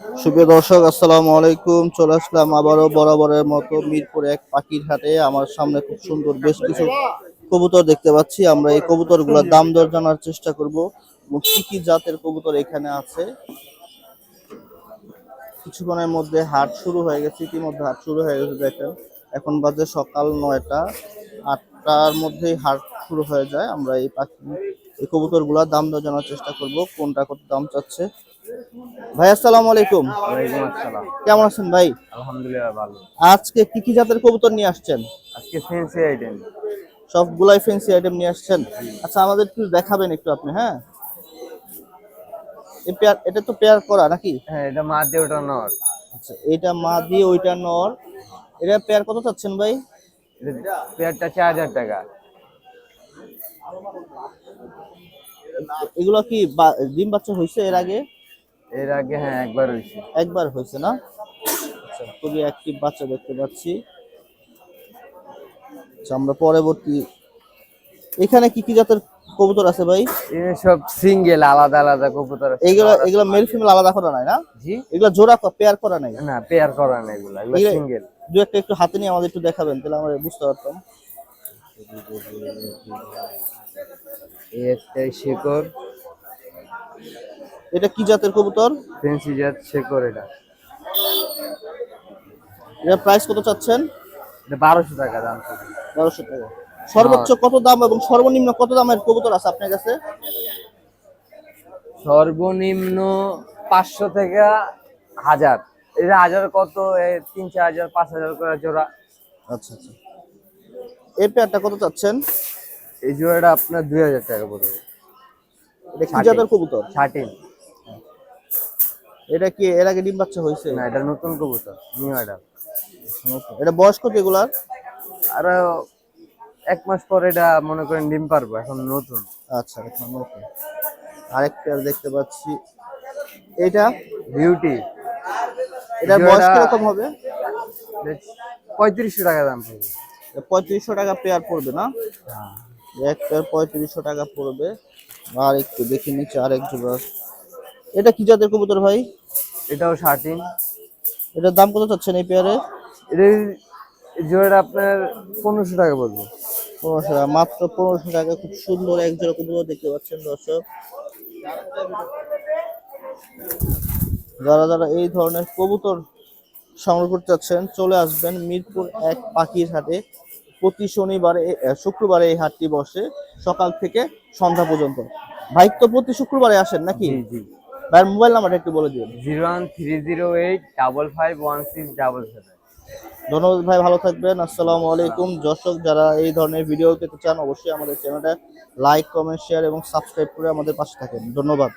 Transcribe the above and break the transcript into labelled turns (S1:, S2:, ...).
S1: সুপ্রিয় দর্শক, আসসালামু আলাইকুম। চলে আসলাম আবারও বরাবরের মতো মিরপুর এক পাখির হাটে। আমার সামনে খুব সুন্দর বেশ কিছু কবুতর দেখতে পাচ্ছি। আমরা এই কবুতরগুলোর দাম দর জানার চেষ্টা করব কি কি জাতের কবুতর এখানে আছে। কিছুক্ষণের মধ্যে হাট শুরু হয়ে গেছে। ইতিমধ্যে হাট শুরু হয়ে গেছে, দেখেন। এখন বাজে সকাল নয়টা। আটটার মধ্যেই হাট শুরু হয়ে যায়। আমরা এই পাখি এই কবুতরগুলোর দাম দর জানার চেষ্টা করব কোনটা কত দাম চাচ্ছে। ভাই আসসালামু আলাইকুম।
S2: আসসালাম।
S1: কেমন আছেন ভাই?
S2: আলহামদুলিল্লাহ ভালো।
S1: আজকে কি কি জাতের কবুতর নিয়ে আসছেন?
S2: আজকে ফেন্সি আইটেম
S1: সবগুলাই ফেন্সি আইটেম নিয়ে আসছেন। আচ্ছা আমাদের একটু দেখাবেন একটু আপনি হ্যাঁ? এই পেয়ার এটা তো পেয়ার করা নাকি?
S2: হ্যাঁ এটা মা দিয়ে ওটা নর।
S1: আচ্ছা এটা মা দিয়ে ওইটা নর। এটা পেয়ার কত চাচ্ছেন ভাই?
S2: পেয়ারটা চার হাজার টাকা।
S1: এগুলো কি ডিম বাচ্চা হয়েছে এর আগে?
S2: এর আগে হ্যাঁ একবার হয়েছে।
S1: একবার হয়েছে না? আচ্ছা খুবই অ্যাক্টিভ বাচ্চা দেখতে পাচ্ছি। আচ্ছা আমরা পরবর্তী এখানে কি কি জাতের কবুতর আছে ভাই?
S2: সব সিঙ্গেল আলাদা আলাদা কবুতর আছে।
S1: এগুলো মেল ফিমেল আলাদা করা নাই না?
S2: জি।
S1: এগুলো জোড়া পেয়ার করা নাই?
S2: না পেয়ার করা নাই এগুলা- সিঙ্গেল
S1: দু একটা একটু হাতে নিয়ে আমাদের একটু দেখাবেন তাহলে আমরা বুঝতে পারতাম।
S2: একটাই
S1: এটা কি জাতের কবুতর?
S2: ফেন্সি জাত শেকর এটা।
S1: এটা প্রাইস কত চাচ্ছেন?
S2: এটা বারোশো টাকা দাম।
S1: বারোশো টাকা। সর্বোচ্চ কত দাম এবং সর্বনিম্ন কত দামের কবুতর আছে আপনার কাছে?
S2: সর্বনিম্ন পাঁচশো থেকে হাজার। এটা হাজার কত তিন চার হাজার পাঁচ হাজার করে জোড়া।
S1: আচ্ছা আচ্ছা। এই পেয়ারটা কত চাচ্ছেন?
S2: এই জোড়াটা আপনার দুই হাজার টাকা পড়বে।
S1: এটা কি। জাতের কবুতর? এটা কি এর আগে ডিম বাচ্চা হয়েছে?
S2: না এটা নতুন কবুতর নিউ অ্যাডাল
S1: এটা বয়স কত এগুলার?
S2: আর এক মাস পর এটা মনে করেন ডিম পারব এখন নতুন।
S1: আচ্ছা এখন ওকে আরেক পেয়ার দেখতে পাচ্ছি। এটা
S2: বিউটি।
S1: এটা বয়স কীরকম হবে?
S2: পঁয়ত্রিশশো টাকা দাম পড়বে।
S1: পঁয়ত্রিশশো টাকা পেয়ার পড়বে না? এক পেয়ার পঁয়ত্রিশশো টাকা পড়বে। আর একটু দেখে নিচ্ছি আরেক জোড়া। এটা কি জাতের কবুতর ভাই?
S2: এটাও শার্টিন
S1: এটার দাম কত চাচ্ছেন এই পেয়ারে
S2: এটা জোড়াটা আপনার পনেরোশো টাকা পড়বে।
S1: পনেরোশো টাকা মাত্র পনেরোশো টাকা। খুব সুন্দর এক জোড়া কবুতর দেখতে পাচ্ছেন দর্শক। যারা যারা এই ধরনের কবুতর সংগ্রহ করতে চাচ্ছেন চলে আসবেন মিরপুর এক পাখির হাটে। প্রতি শনিবারে শুক্রবারে এই হাটটি বসে সকাল থেকে সন্ধ্যা পর্যন্ত। ভাই তো প্রতি শুক্রবারে আসেন নাকি? ভাইয়ের মোবাইল নাম্বারটা একটু বলে দিন
S2: zero one three zero eight double five one six double seven.
S1: ধন্যবাদ ভাই ভালো থাকবেন। আসসালামু আলাইকুম। দর্শক যারা এই ধরনের ভিডিও পেতে চান অবশ্যই আমাদের চ্যানেলটা লাইক কমেন্ট শেয়ার এবং সাবস্ক্রাইব করে আমাদের পাশে থাকেন। ধন্যবাদ।